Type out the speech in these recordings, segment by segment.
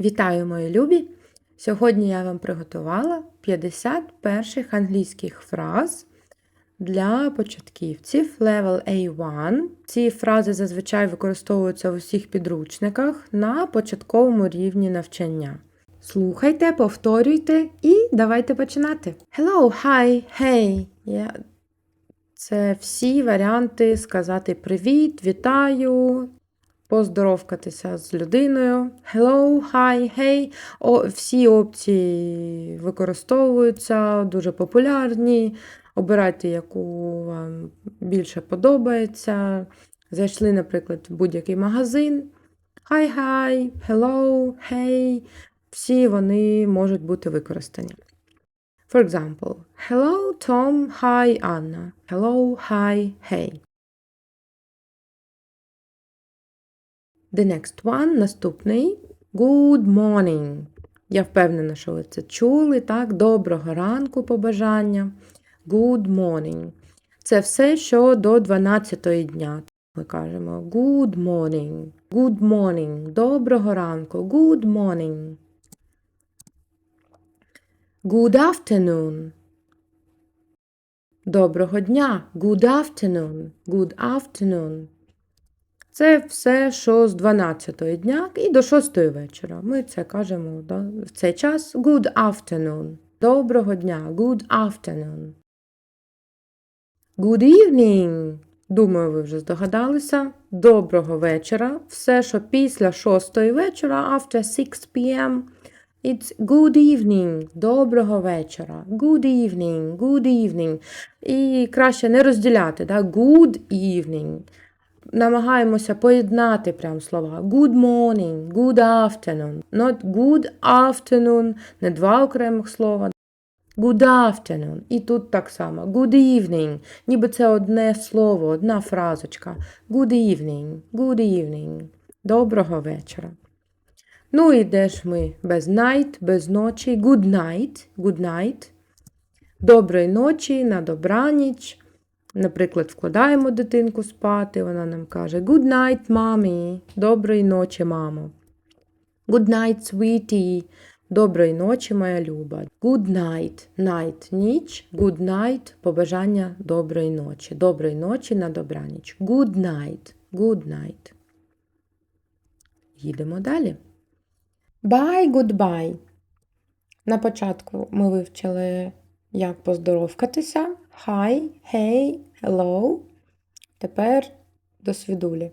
Вітаю, мої любі! Сьогодні я вам приготувала 50 перших англійських фраз для початківців Level A1. Ці фрази зазвичай використовуються в усіх підручниках на початковому рівні навчання. Слухайте, повторюйте і давайте починати. Hello, hi, hey. Я... Це всі варіанти сказати привіт, вітаю, поздоровкатися з людиною. Hello, hi, hey. О, всі опції використовуються, дуже популярні. Обирайте, яку вам більше подобається. Зайшли, наприклад, в будь-який магазин. Hi, hi, hello, hey. Всі вони можуть бути використані. For example, hello, Tom, hi, Anna. Hello, hi, hey. The next one, наступний. Good morning. Я впевнена, що ви це чули, так? Доброго ранку побажання. Good morning. Це все, що до 12 дня. Ми кажемо good morning. Good morning. Доброго ранку. Good morning. Good afternoon. Доброго дня. Good afternoon. Good afternoon. Це все, що з 12 дня і до 6 вечора. Ми це кажемо да, в цей час. Good afternoon. Доброго дня. Good afternoon. Good evening. Думаю, ви вже здогадалися. Доброго вечора. Все, що після 6 вечора, after 6 p.m. It's good evening. Доброго вечора. Good evening. Good evening. І краще не розділяти. Да? Good evening. Намагаємося поєднати прям слова. Good morning, good afternoon. Not good afternoon, не два окремих слова. Good afternoon. І тут так само. Good evening. Ніби це одне слово, одна фразочка. Good evening. Good evening. Доброго вечора. Ну, і де ж ми без night, без ночі. Good night. Good night. Доброї ночі, на добраніч. Наприклад, вкладаємо дитинку спати, вона нам каже Good night, mommy. Доброї ночі, мамо. Good night, sweetie. Доброї ночі, моя люба. Good night. Night – ніч. Good night – побажання доброї ночі. Доброї ночі на добраніч. Good night. Good night. Їдемо далі. Bye, goodbye. На початку ми вивчили, як поздоровкатися. Hi, hey, hello. Тепер до свідулі.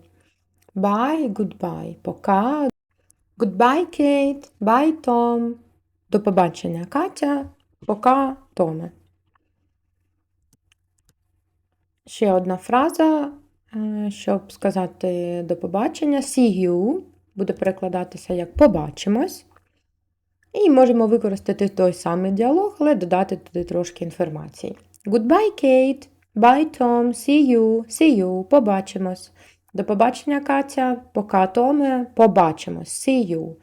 Bye, goodbye. Пока. Goodbye, Kate. Bye, Tom. До побачення, Катя. Пока, Томе. Ще одна фраза, е, щоб сказати до побачення. See you буде перекладатися як побачимось. І можемо використати той самий діалог, але додати туди трошки інформації. Goodbye, Kate. Bye, Tom. See you. See you. Побачимось. До побачення, Катя. Пока, Томе. Побачимось. See you.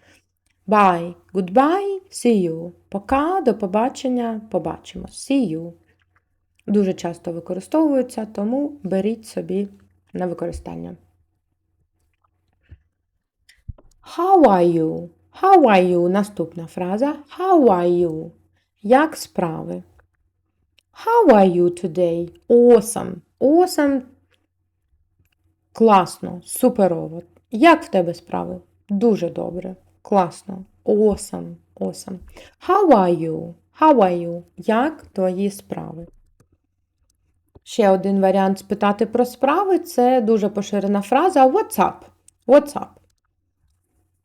Bye. Goodbye. See you. Пока. До побачення. Побачимось. See you. Дуже часто використовується, тому беріть собі на використання. How are you? How are you? Наступна фраза. How are you? Як справи? How are you today? Awesome. Awesome. Класно, суперово. Як в тебе справи? Дуже добре. Класно. Awesome. Awesome. How are you? How are you? Як твої справи? Ще один варіант спитати про справи це дуже поширена фраза What's up? What's up?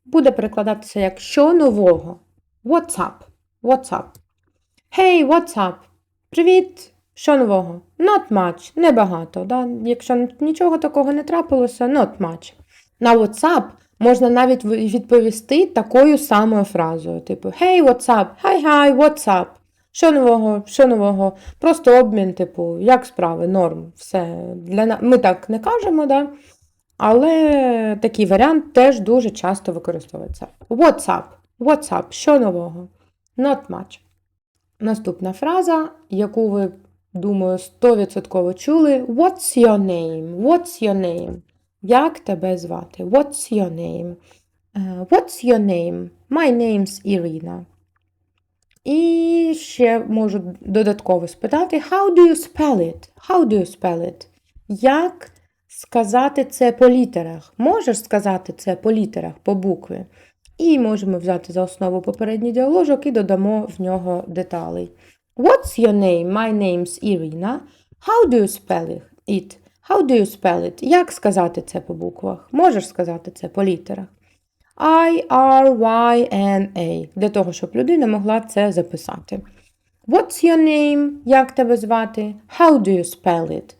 Буде перекладатися як що нового. What's up? What's up? Hey, what's up? Привіт! Що нового? Not much, небагато. Да? Якщо нічого такого не трапилося, not much. На WhatsApp можна навіть відповісти такою самою фразою. Типу Hey, what's up? Hi, hi, what's up? Що нового, що нового? Просто обмін, типу, як справи, норм. Все. Для... Ми так не кажемо, да? але такий варіант теж дуже часто використовується. What's up? What's up? Що нового? Not much. Наступна фраза, яку ви, думаю, 100% чули. What's your name? What's your name? Як тебе звати? What's your name? Е, What's your name? My name's Irina. І ще можу додатково спитати: How do you spell it? How do you spell it? Як сказати це по літерах? Можеш сказати це по літерах, по букві? І можемо взяти за основу попередній діаложок і додамо в нього деталей. What's your name? My name's Irina. How do you spell it? How do you spell it? Як сказати це по буквах? Можеш сказати це по літерах? I, R, Y, N, A. Для того, щоб людина могла це записати. What's your name? Як тебе звати? How do you spell it?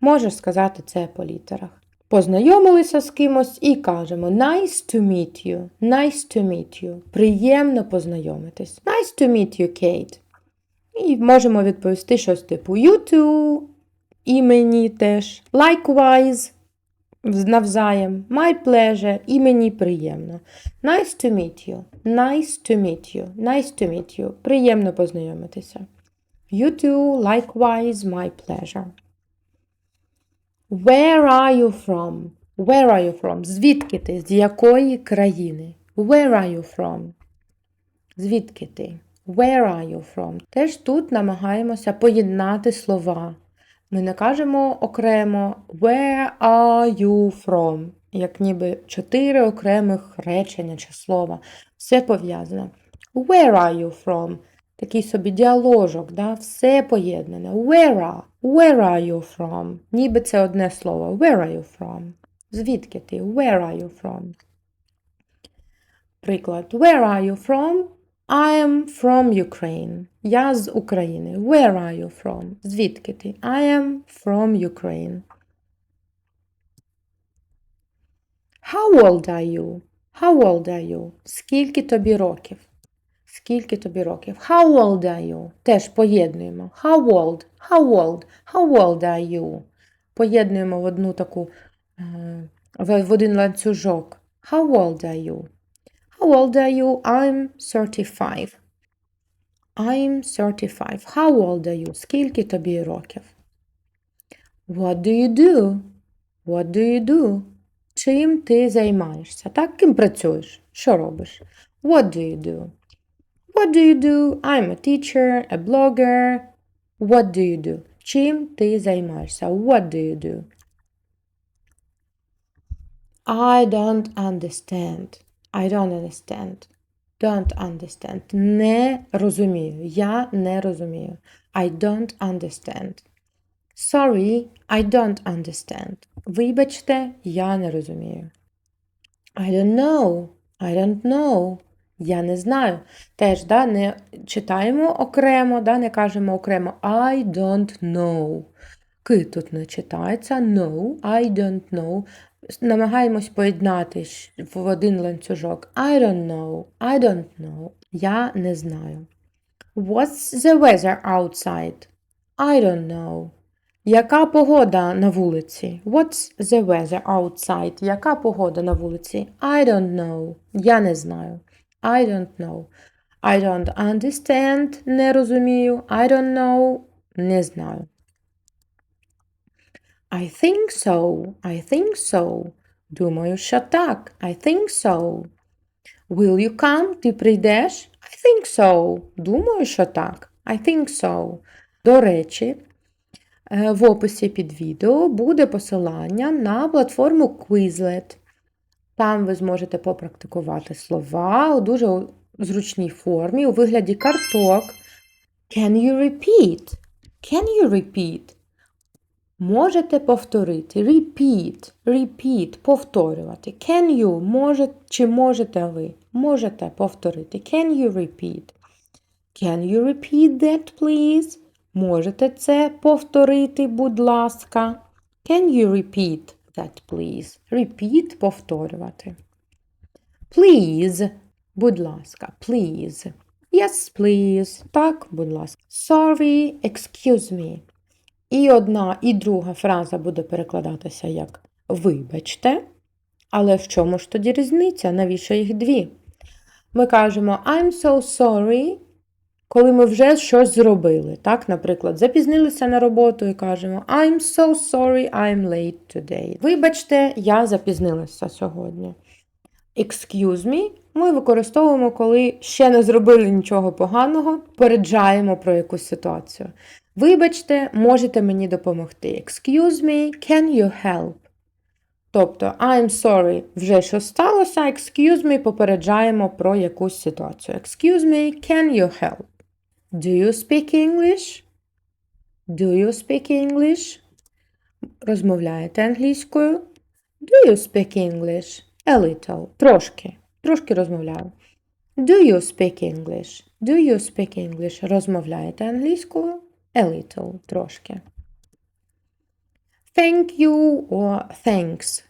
Можеш сказати це по літерах. Познайомилися з кимось і кажемо Nice to meet you. Nice to meet you. Приємно познайомитись. Nice to meet you, Kate. І можемо відповісти щось типу You too. І мені теж. Likewise. Навзаєм. My pleasure. І мені приємно. Nice to meet you. Nice to meet you. Nice to meet you. Приємно познайомитися. You too. Likewise, my pleasure. Where are you from? Where are you from? Звідки ти? З якої країни? Where are you from? Звідки ти? Where are you from? Теж тут намагаємося поєднати слова. Ми не кажемо окремо Where are you from? Як ніби чотири окремих речення чи слова. Все пов'язане. Where are you from? Такий собі діаложок, да? все поєднане. Where are? Where are you from? Ніби це одне слово. Where are you from? Звідки ти? Where are you from? Приклад. Where are you from? I am from Ukraine. Я з України. Where are you from? Звідки ти? I am from Ukraine. How old are you? How old are you? Скільки тобі років? Скільки тобі років? How old are you? Теж поєднуємо. How old? How old? How old are you? Поєднуємо в одну таку е, в один ланцюжок. How old are you? How old are you? I'm 35. I'm 35. How old are you? Скільки тобі років? What do you do? What do you do? Чим ти займаєшся? Так, ким працюєш? Що робиш? What do you do? What do you do? I'm a teacher, a blogger. What do you do? Чим ти займаєшся? What do you do? I don't understand. I don't understand. Don't understand. Не розумію. Я не розумію. I don't understand. Sorry, I don't understand. Вибачте, я не розумію. I don't know. I don't know. Я не знаю. Теж да, не читаємо окремо, да, не кажемо окремо I don't know. Ки тут не читається. No, I don't know. Намагаємось поєднати в один ланцюжок. I don't know. I don't know. Я не знаю. What's the weather outside? I don't know. Яка погода на вулиці? What's the weather outside? Яка погода на вулиці? I don't know. Я не знаю. I don't know. I don't understand. Не розумію. I don't know. Не знаю. I think so. I think so. Думаю, що так. I think so. Will you come? Ти прийдеш? I think so. Думаю, що так. I think so. До речі, е, в описі під відео буде посилання на платформу Quizlet. Там ви зможете попрактикувати слова у дуже зручній формі, у вигляді карток. Can you repeat? Can you repeat? Можете повторити. Repeat. Repeat. Повторювати. Can you? Може, чи можете ви? Можете повторити. Can you repeat? Can you repeat that, please? Можете це повторити, будь ласка. Can you repeat that, please? Repeat – повторювати. Please, будь ласка, please. Yes, please. Так, будь ласка. Sorry, excuse me. І одна, і друга фраза буде перекладатися як вибачте. Але в чому ж тоді різниця? Навіщо їх дві? Ми кажемо I'm so sorry, коли ми вже щось зробили. Так, наприклад, запізнилися на роботу і кажемо I'm so sorry, I'm late today. Вибачте, я запізнилася сьогодні. Excuse me, ми використовуємо, коли ще не зробили нічого поганого, попереджаємо про якусь ситуацію. Вибачте, можете мені допомогти. Excuse me, can you help? Тобто, I'm sorry, вже що сталося, excuse me, попереджаємо про якусь ситуацію. Excuse me, can you help? Do you speak English? Do you speak English? Розмовляєте англійською? Do you speak English? A little. Трошки. Трошки розмовляю. Do you speak English? Do you speak English? Розмовляєте англійською? A little. Трошки. Thank you or thanks.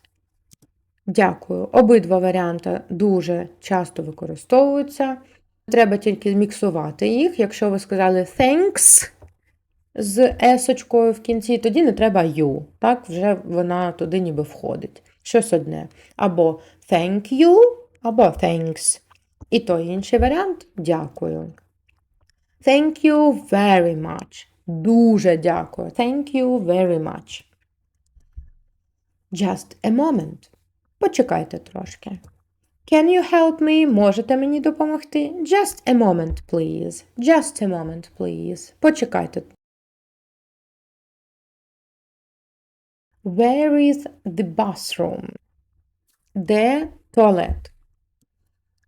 Дякую. Обидва варіанти дуже часто використовуються. Треба тільки міксувати їх. Якщо ви сказали thanks з есочкою в кінці, тоді не треба you. Так, вже вона туди ніби входить. Щось одне. Або thank you, або thanks. І той інший варіант дякую. Thank you very much. Дуже дякую. Thank you very much. Just a moment. Почекайте трошки. Can you help me? Можете мені допомогти? Just a moment, please. Just a moment, please. Почекайте. Where is the bathroom? Де туалет?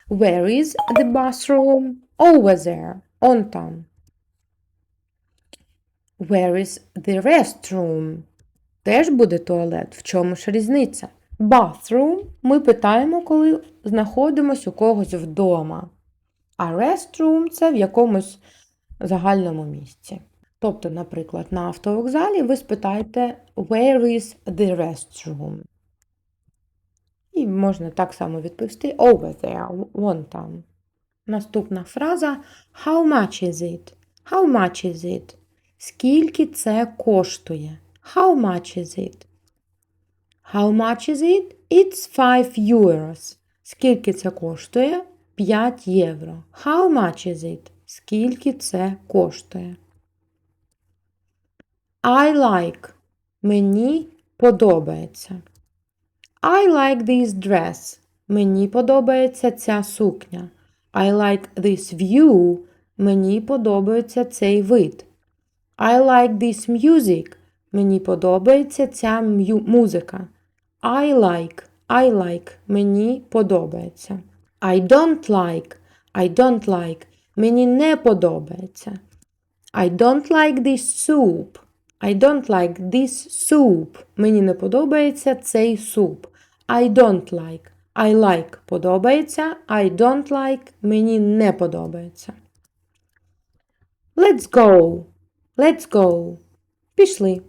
Where is the bathroom? Over there. Он там. Where is the restroom? Теж буде туалет. В чому ж різниця? Bathroom ми питаємо, коли знаходимося у когось вдома. А restroom це в якомусь загальному місці. Тобто, наприклад, на автовокзалі ви спитаєте Where is the restroom? І можна так само відповісти Over there, вон там. Наступна фраза How much is it? How much is it? Скільки це коштує? How much is it? How much is it? It's 5 euros. Скільки це коштує? 5 євро. How much is it? Скільки це коштує? I like. Мені подобається. I like this dress. Мені подобається ця сукня. I like this view. Мені подобається цей вид. I like this music. Мені подобається ця музика. I like. I like. Мені подобається. I don't like. I don't like. Мені не подобається. I don't like this soup. I don't like this soup. Мені не подобається цей суп. I don't like. I like подобається. I don't like мені не подобається. Let's go. Let's go. Пішли.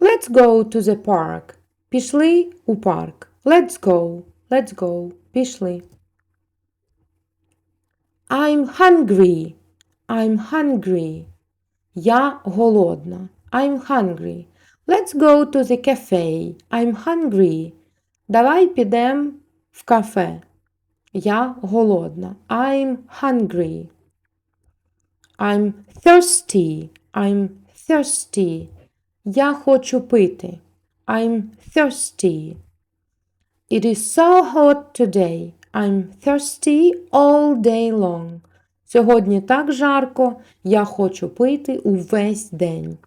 Let's go to the park. Пішли у парк. Let's go. Let's go. Пішли. I'm hungry. I'm hungry. Я голодна. I'm hungry. Let's go to the cafe. I'm hungry. Давай підемо в кафе. Я голодна. I'm hungry. I'm thirsty. I'm thirsty. Я хочу пити. I'm thirsty. It is so hot today. I'm thirsty all day long. Сьогодні так жарко, я хочу пити увесь день.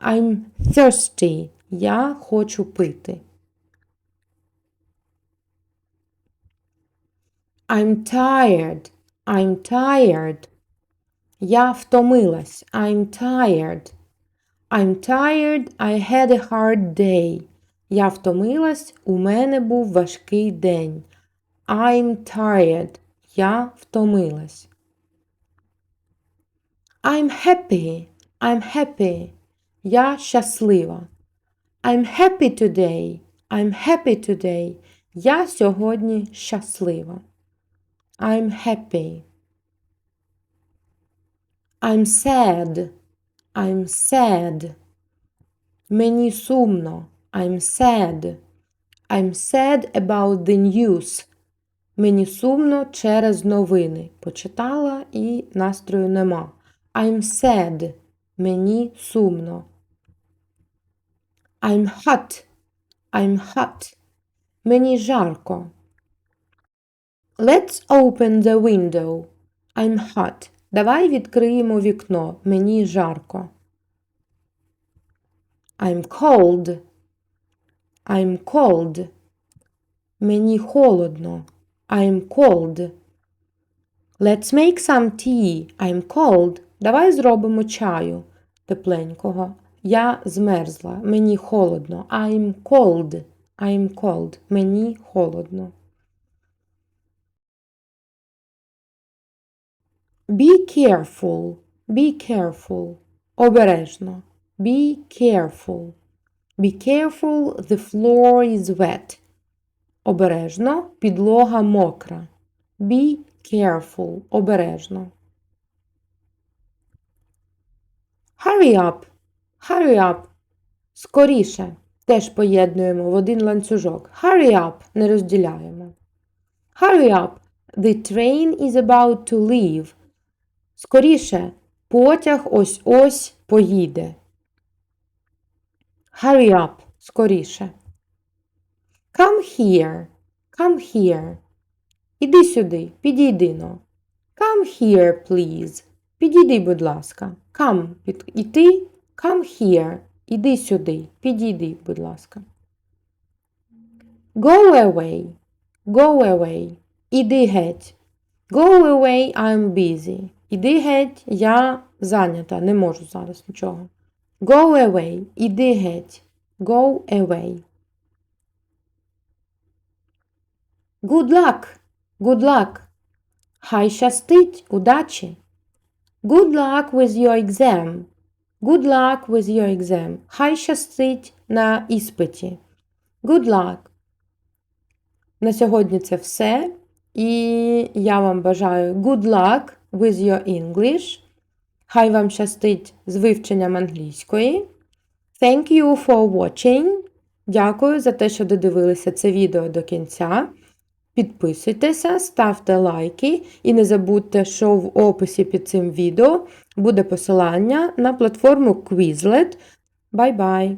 I'm thirsty. Я хочу пити. I'm tired. I'm tired. Я втомилась. I'm tired. I'm tired. I had a hard day. Я втомилась. У мене був важкий день. I'm tired. Я втомилась. I'm happy. I'm happy. Я щаслива. I'm happy today. I'm happy today. Я сьогодні щаслива. I'm happy. I'm sad. I'm sad. Мені сумно. I'm sad. I'm sad about the news. Мені сумно через новини. Почитала і настрою нема. I'm sad. Мені сумно. I'm hot. I'm hot. Мені жарко. Let's open the window. I'm hot. Давай відкриємо вікно. Мені жарко. I'm cold. I'm cold. Мені холодно. I'm cold. Let's make some tea. I'm cold. Давай зробимо чаю тепленького. Я змерзла. Мені холодно. I'm cold. I'm cold. Мені холодно. Be careful. Be careful. Обережно. Be careful. Be careful, the floor is wet. Обережно, підлога мокра. Be careful. Обережно. Hurry up. Hurry up. Скоріше. Теж поєднуємо в один ланцюжок. Hurry up. Не розділяємо. Hurry up. The train is about to leave. Скоріше. Потяг ось-ось поїде. Hurry up. Скоріше. Come here. Come here. Іди сюди. Підійди но. Come here, please. Підійди, будь ласка. Come. Іти. Come here. Іди сюди. Підійди, будь ласка. Go away. Go away. Іди геть. Go away, I'm busy. Іди геть, я зайнята, не можу зараз нічого. Go away. Іди геть. Go away. Good luck. Good luck. Хай щастить, удачі. Good luck with your exam. Good luck with your exam. Хай щастить на іспиті. Good luck. На сьогодні це все. І я вам бажаю good luck with your English. Хай вам щастить з вивченням англійської. Thank you for watching. Дякую за те, що додивилися це відео до кінця. Підписуйтеся, ставте лайки і не забудьте, що в описі під цим відео буде посилання на платформу Quizlet. Bye-bye!